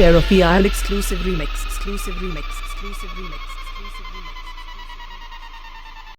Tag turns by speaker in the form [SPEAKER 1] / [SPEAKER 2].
[SPEAKER 1] share
[SPEAKER 2] of EIL exclusive remix, exclusive remix, exclusive remix, exclusive remix.